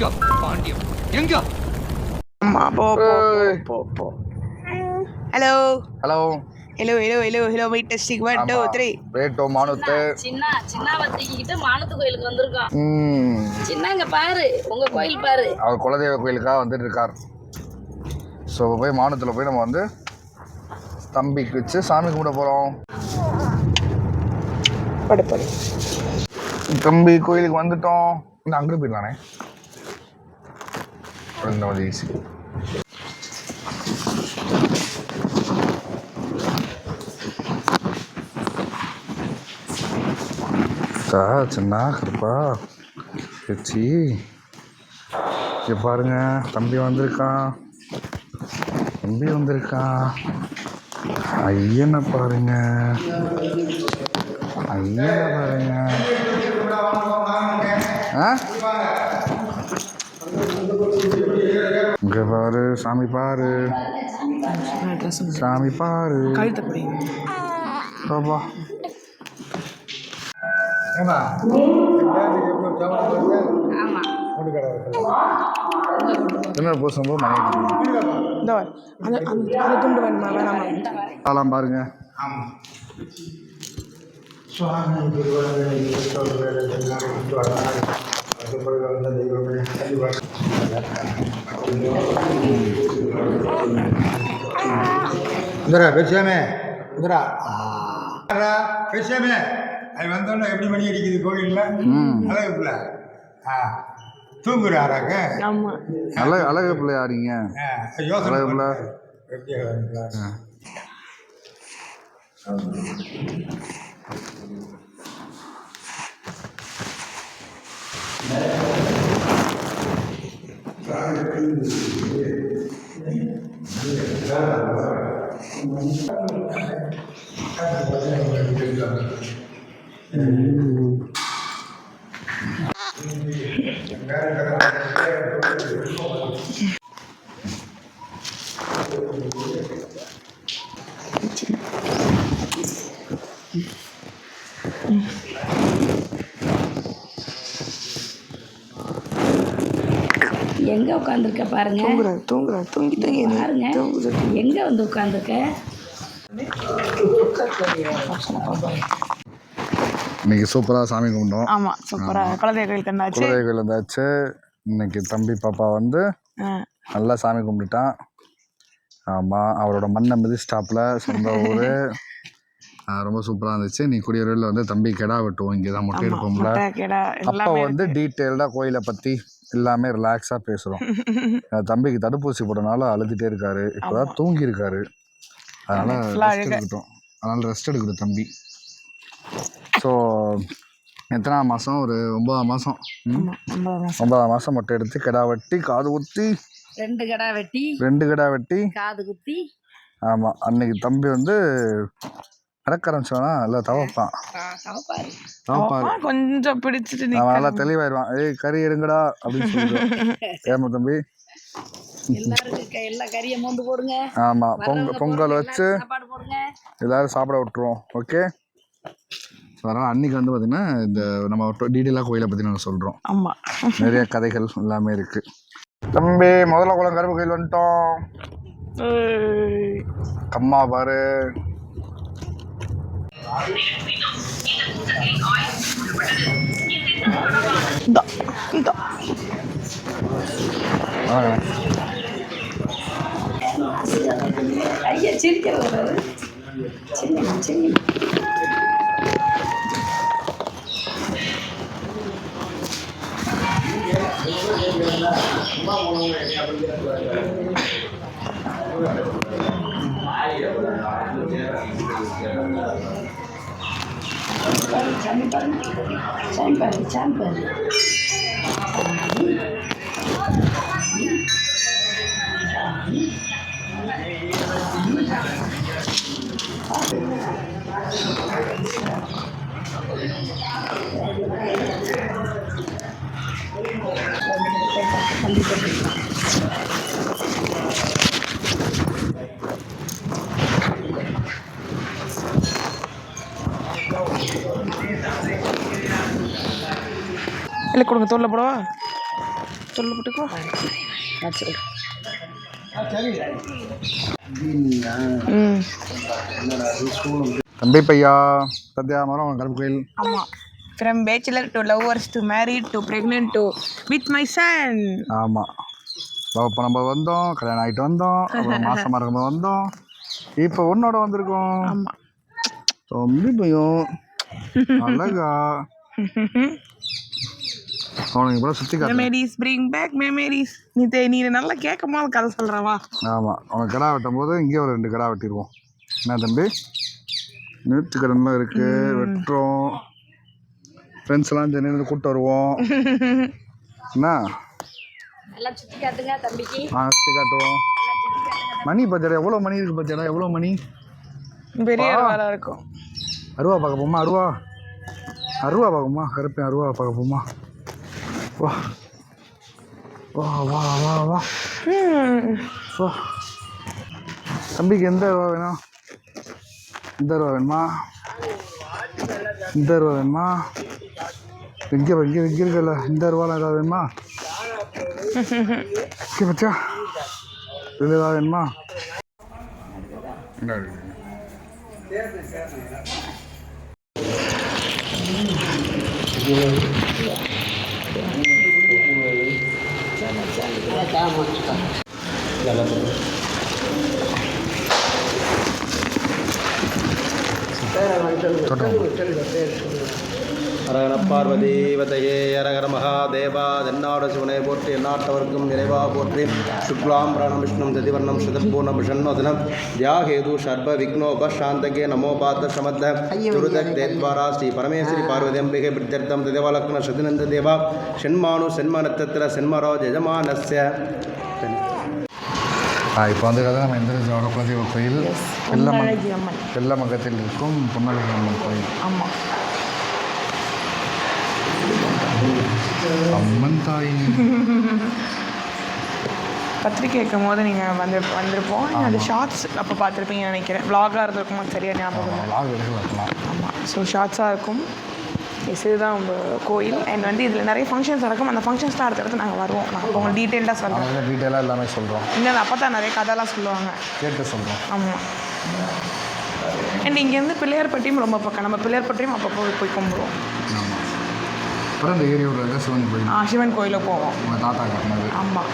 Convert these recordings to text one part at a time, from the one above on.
எங்க பாண்டியம் எங்க? அம்மா போ போ ஏய். போ போ. Hello. Hello. Hello hello hello hello mic testing one two three ரேட்டோ மானுத்து. சின்ன சின்னாவை தூக்கிக்கிட்டு மானத்து கோயிலுக்கு வந்திருக்கோம் ம். சின்னங்க பாரு. உங்க கோயில் பாரு. அவர் குலதெய்வ கோயிலுக்காக வந்துட்டு இருக்கார். ஸோ போய் மானத்தில் போய் நம்ம வந்து தம்பிக்கு வச்சு சாமி கும்பிட போகிறோம் படு படு. தம்பி கோயிலுக்கு வந்துட்டோம். இந்த அங்கே போயிடலானே இந்த வந்து ஈஸி சின்ன கிருப்பா வச்சு இங்கே பாருங்க தம்பி வந்திருக்கான் தம்பி வந்திருக்கான் ஐயனை பாருங்க ஐயனை பாருங்க ஆ இங்கே பாரு சாமி பாரு. சாமி பாரு. கழுத்தை பாப்பா ஆமா என்ன பாருங்க. மணி இந்திரா பேசாமே. இந்திரா பேசாமே. அது வந்தோன்னே எப்படி மணி அடிக்குது கோயிலில் அழகுல ஆ. தூங்குறாராங்க அழகு. அழகு பிள்ளையாடிங்க ஆ, யோசனை அழகுல. பண்ணு. vale a pena viver e viajar lá como a gente está no lugar. Cada vez é uma liberdade. É lindo. Obrigado pela atenção. உட்காந்துருக்க பாருங்க. தூங்குறா தூங்குறா தூங்கி தூங்கி பாருங்க. எங்க வந்து உட்காந்துருக்க இன்னைக்கு சூப்பராக சாமி கும்பிட்டோம். ஆமா சூப்பரா. குலதெய்வ கோயில் கண்ணாச்சு குலதெய்வ கோயில் வந்தாச்சு. இன்னைக்கு தம்பி பாப்பா வந்து நல்லா சாமி கும்பிட்டுட்டான். ஆமாம் அவரோட மண்ணை மிதிஸ்டாப்பில் சொந்த ஊர். ரொம்ப சூப்பராக இருந்துச்சு. நீ குடியரவில் வந்து தம்பி கெடா வெட்டுவோம். இங்கே தான் முட்டை எடுப்போம்ல அப்போ வந்து டீட்டெயில்டாக கோயிலை பற்றி எல்லாமே ரிலாக்ஸாக பேசுகிறோம் தம்பிக்கு தடுப்பூசி போட்டனால அழுதுகிட்டே இருக்காரு. இப்போதான் தூங்கி இருக்காரு அதனால் ரெஸ்ட். எடுக்கட்டும். அதனால் ரெஸ்ட் எடுக்கட்டும் தம்பி. ஸோ எத்தனாம் மாதம் ஒரு ஒன்பதாம் மாதம் ஒன்பதாம் மாதம் மொட்டை எடுத்து கிடா வெட்டி காது குத்தி. ரெண்டு கடா வெட்டி. ரெண்டு கிடா வெட்டி. காது குத்தி. ஆமாம் அன்னைக்கு தம்பி வந்து நடக்க ஆரம்பிச்சானா இல்லை தவப்பான். தவப்பாரு. கொஞ்சம் பிடிச்சிட்டு அவன் நல்லா தெளிவாயிருவான். ஏய் கறி எடுங்கடா அப்படின்னு சொல்லிடுவான். ஏமா தம்பி ஆமாம் பொங்கல் பொங்கல் வச்சு எல்லாரும் சாப்பிட விட்டுருவோம். ஓகே? அதனால் அன்றைக்கி வந்து பார்த்திங்கன்னா இந்த நம்ம டீட்டெயிலாக கோயிலை பற்றி நாங்கள் சொல்கிறோம் ஆமா. நிறைய கதைகள் எல்லாமே இருக்குது தம்பி முதல்ல குளம் கருப்பு கோயில் வந்துட்டோம். ஏய். கம்மா பாரு. இந்தா இந்தா வாங்க. ஐயா சிரிக்கிறது சின்ன சின்ன சாமி பாருங்க சாமி பாருங்க சாமி பாருங்க இல்லை கொடுங்க தோல்ல போடவா? சொல்லு போட்டுக்கோ. தம்பி பையா சத்யா மரம் கருப்பு கோயில். ஆமாம் from bachelor to lovers to married to pregnant to with my son ஆமாம் இப்போ நம்ம வந்தோம் கல்யாணம் ஆகிட்டு வந்தோம் அப்புறம் மாசமாக இருக்கும்போது வந்தோம். இப்போ உன்னோட வந்திருக்கோம். தம்பி பையன் அழகா. அவனுக்கு இப்போ சுற்றி காட்டு மெமரிஸ் பிரிங் பேக் மெமரிஸ் நீ தே நீ நல்லா கேட்கும் கதை சொல்கிறவா ஆமாம் அவனுக்கு கிடா வெட்டும் போது இங்கே ஒரு ரெண்டு கிடா வெட்டிடுவோம் என்ன தம்பி? நூற்றுக்கடன்லாம் இருக்குது வெட்டுறோம். ஃப்ரெண்ட்ஸ்லாம் சென்னையிலேருந்து கூப்பிட்டு வருவோம். என்ன? நல்லா சுற்றி காட்டுங்க தம்பிக்கு. ஆ சுற்றி காட்டுவோம். மணி பட்ஜெட் எவ்வளோ மணி இருக்குது பட்ஜெட்டா எவ்வளோ மணி? பெரிய வேலை இருக்கும். அருவா பார்க்க போமா? அருவா. அருவா பார்க்கணுமா? கருப்பேன் அருவா பார்க்க போமா? வா வா வா வா வா. வா தம்பிக்கு எந்த அருவா வேணும்? இந்த அருவா வேணுமா? இந்த அருவா வேணுமா? இங்கே இங்கே இங்கே இருக்குல்ல இந்த அருவாலாம் ஏதாவது வேணுமா? இங்கே பச்சா இது ஏதாவது வேணுமா? என்ன இருக்கு? தொடர்பு அரகண பார்வதீவதையே அரகர மகாதேவா தென்னாடு சிவனை போற்றி எந்நாட்டவர்க்கும் நிறைவா போற்றி. சுக்லாம் பிராணம் விஷ்ணும் ததிவர்ணம் சுதப்பூர்ணம் விஷண்ணோதனம் தியாகேது சர்வ விக்னோப சாந்தகே நமோ பாத்த சமத்த துருதக் தேத்வாரா ஸ்ரீ பரமேஸ்வரி பார்வதி அம்பிகை பிரித்தர்த்தம் ததேவாலக்ன சதிநந்த தேவா. சென்மானு சென்மனத்திர சென்மரோ ஜெஜமானஸ்ய. இப்போ வந்து கதை நம்ம எந்த குலதெய்வ கோயில். வெள்ளமங்கத்தில் இருக்கும் பொன்னழகி அம்மன் கோயில். ஆமாம் அம்மன் தாய். பத்திரிக்கை வைக்கும் போது நீங்கள் வந்து வந்திருப்போம். அந்த ஷார்ட்ஸ் அப்போ பார்த்துருப்பீங்கன்னு நினைக்கிறேன். Vlog-ஆ இருந்திருக்குமா சரியா ஞாபகம் ஆமாம் ஸோ ஷார்ட்ஸாக இருக்கும். எஸ் இதுதான் உங்கள் கோயில். அண்ட் வந்து இதில் நிறைய ஃபங்க்ஷன்ஸ் நடக்கும். அந்த ஃபங்க்ஷன்ஸ்லாம் அடுத்தடுத்து நாங்கள் வருவோம். நாங்கள் உங்களுக்கு டீட்டெயில்டாக சொல்கிறோம் டீட்டெயிலாக எல்லாமே சொல்கிறோம் இங்கே அப்போ தான் நிறைய கதைலாம் சொல்லுவாங்க. கேட்டு சொல்கிறோம் ஆமாம் அண்ட் இங்கேருந்து பிள்ளையார்பட்டியும் ரொம்ப பக்கம். நம்ம பிள்ளையார்பட்டியும் அப்பப்போ போய் கும்பிடுவோம். அப்புறம் இந்த ஏரியோட இருக்க சிவன் கோயில். ஆ, சிவன் கோயிலுக்கு போவோம். உங்கள் தாத்தா காட்டினது. ஆமாம்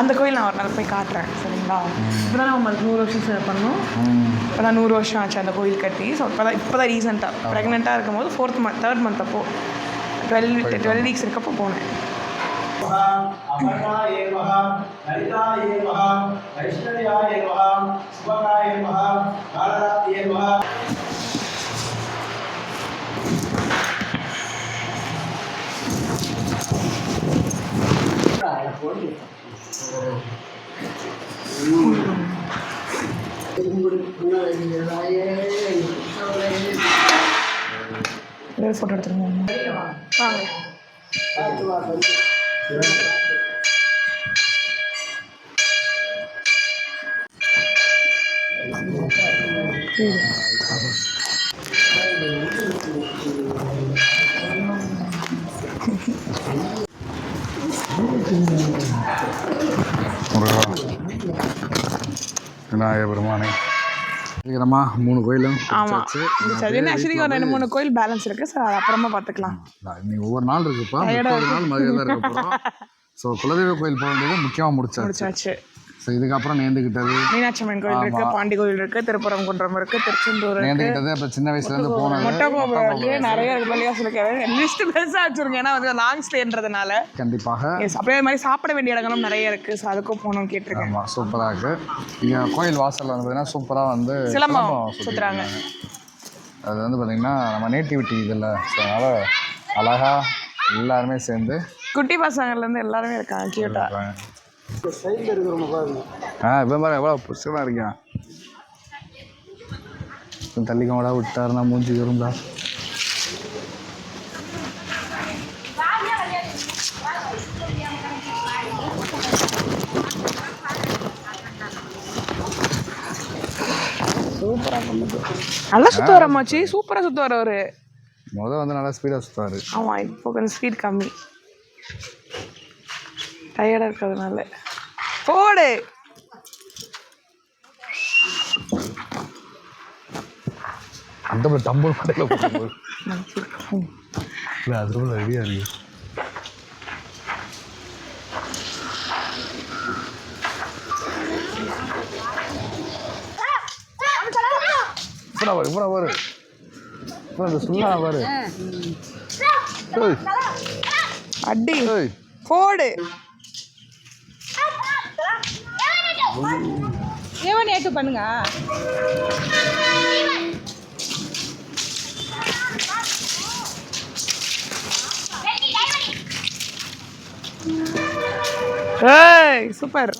அந்த கோயில் நான் ஒரு நாள் போய் காட்டுறேன் சரிங்களா? இப்போ தான் நம்ம நூறு வருஷம் சேர் பண்ணோம். இப்போ தான் நூறு வருஷம் ஆச்சு அந்த கோயில் கட்டி. ஸோ இப்போ தான் இப்போ தான் ரீசெண்டாக ப்ரெக்னெண்ட்டாக இருக்கும் போது ஃபோர்த் மந்த் தேர்ட் மந்த் அப்போ டுவெல் டுவெல் வீக்ஸ் இருக்கப்போ போனேன். அமர்ணாய நமஹ லலிதாய நமஹ வைஷ்ணவியாய நமஹ சுபகாய நமஹ ஃபோட்டோ எடுத்துருங்க. வாங்க. முருகா விநாயகர் பெருமானே. சீக்கிரமா மூணு கோயிலும் ஆமாம் இந்த சரி ஆக்சுவலி ஒரு ரெண்டு மூணு கோயில் பேலன்ஸ் இருக்குது ஸோ அப்புறமா பார்த்துக்கலாம் நீ ஒவ்வொரு நாள் இருக்குப்பா. முப்பது நாள் மதியம் தான் இருக்க ஸோ குலதெய்வ கோயில் போக வேண்டியது முக்கியமாக முடிச்சாச்சு. ஸோ இதுக்கப்புறம் நேர்ந்துக்கிட்டது மீனாட்சி அம்மன் கோயில் இருக்குது பாண்டி கோயில் இருக்குது திருப்பரங்குன்றம் இருக்குது திருச்செந்தூர் நேர்ந்துக்கிட்டது அப்புறம் சின்ன வயசுலேருந்து போனது மொட்டை கோபுரம் நிறைய இருக்கு சொல்லிக்கிறேன் லிஸ்ட் பெருசாக வச்சுருங்க ஏன்னா வந்து லாங் ஸ்டேன்றதுனால கண்டிப்பாக. அப்படியே மாதிரி சாப்பிட வேண்டிய இடங்களும் நிறைய இருக்குது ஸோ அதுக்கும் போகணும் கேட்டிருக்கேன். ஆமாம் சூப்பராக இருக்குது இங்கே கோயில் வாசலில் வந்து பார்த்தீங்கன்னா சூப்பராக வந்து சிலம்பம் சுற்றுறாங்க அது வந்து பார்த்திங்கன்னா நம்ம நேட்டிவிட்டி இதில் ஸோ அதனால் அழகாக எல்லாருமே சேர்ந்து குட்டி பசங்கள்லேருந்து எல்லாருமே இருக்காங்க. கியூட்டா இருக்காங்க. ஆ இப்போ பாரு எவ்வளோ புஷ்கமாக இருக்கான் தள்ளிக்கோடா விட்டாருன்னா மூஞ்சி வரும்டா. நல்லா சுற்றுவார் அம்மாச்சி சூப்பராக சுற்றுவார் அவர். முதல் வந்து நல்லா ஸ்பீடாக சுற்றுவார் ஆமாம் இப்போ கொஞ்சம் ஸ்பீட் கம்மி. டயர்டாக இருக்கிறதுனால. போடு. அந்த டம்பல் மட்டையில் போகும்போது இல்லை அது ரொம்ப ரெடியாக இருக்கு. பாரு இப்போ பாரு. இப்போ இந்த சுல்லா ஏய். அடி. போடு. ஏவன் ஏட்டு பண்ணுங்க. ஏய் சூப்பர்.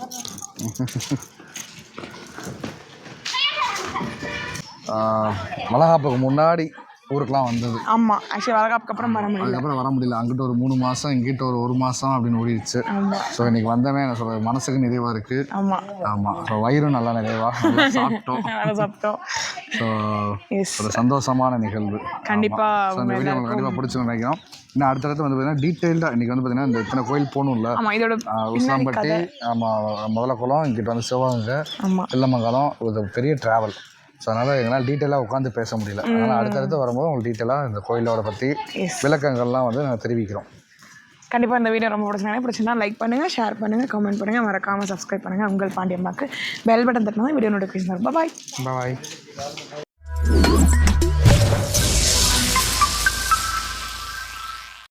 வளகாப்புக்கு முன்னாடி. ஊருக்கெலாம் வந்தது. ஆமாம் ஆக்சுவலி வளகாப்புக்கு அப்புறம் வர முடியல. அதுக்கப்புறம் வர முடியல. அங்கிட்ட ஒரு மூணு மாதம் இங்கிட்ட ஒரு ஒரு மாதம் அப்படின்னு ஓடிடுச்சு. ஸோ இன்னைக்கு வந்தவன் என்ன சொல்கிறது மனசுக்கு நிறைவாக இருக்குது ஆமாம் ஆமாம் ஸோ வயிறும் நல்லா நிறைவாக சாப்பிட்டோம். நல்லா சாப்பிட்டோம். ஸோ ஒரு சந்தோஷமான நிகழ்வு. கண்டிப்பா ஸோ அந்த வீடியோ உங்களுக்கு கண்டிப்பாக பிடிச்சிருந்து நினைக்கிறோம். இன்னும் அடுத்தடுத்து வந்து பார்த்தீங்கன்னா டீட்டெயில்டாக இன்றைக்கி வந்து பார்த்தீங்கன்னா இந்த இத்தனை கோயில் போகணும்ல. இதோட உஸ்லாம்பட்டி ஆமாம் முதல குளம் இங்கிட்ட வந்து சிவகங்கை ஆமாம் வெள்ளமங்கலம் இது பெரிய ட்ராவல் ஸோ அதனால் எங்களால் டீட்டெயிலாக உட்காந்து பேச முடியல. அதனால் அடுத்தடுத்து வரும்போது உங்களுக்கு டீட்டெயிலாக இந்த கோயிலோட பற்றி விளக்கங்கள்லாம் வந்து நாங்கள் தெரிவிக்கிறோம். கண்டிப்பாக இந்த வீடியோ ரொம்ப பிடிச்சிருந்தா பிடிச்சிருந்தா லைக் பண்ணுங்கள் ஷேர் பண்ணுங்கள் கமெண்ட் பண்ணுங்கள் மறக்காமல் சப்ஸ்கிரைப் பண்ணுங்கள் உங்கள் பாண்டியம்மாக்கு பெல் பட்டன் தட்டினா வீடியோ நோட்டிஃபிகேஷன் வரும். Bye bye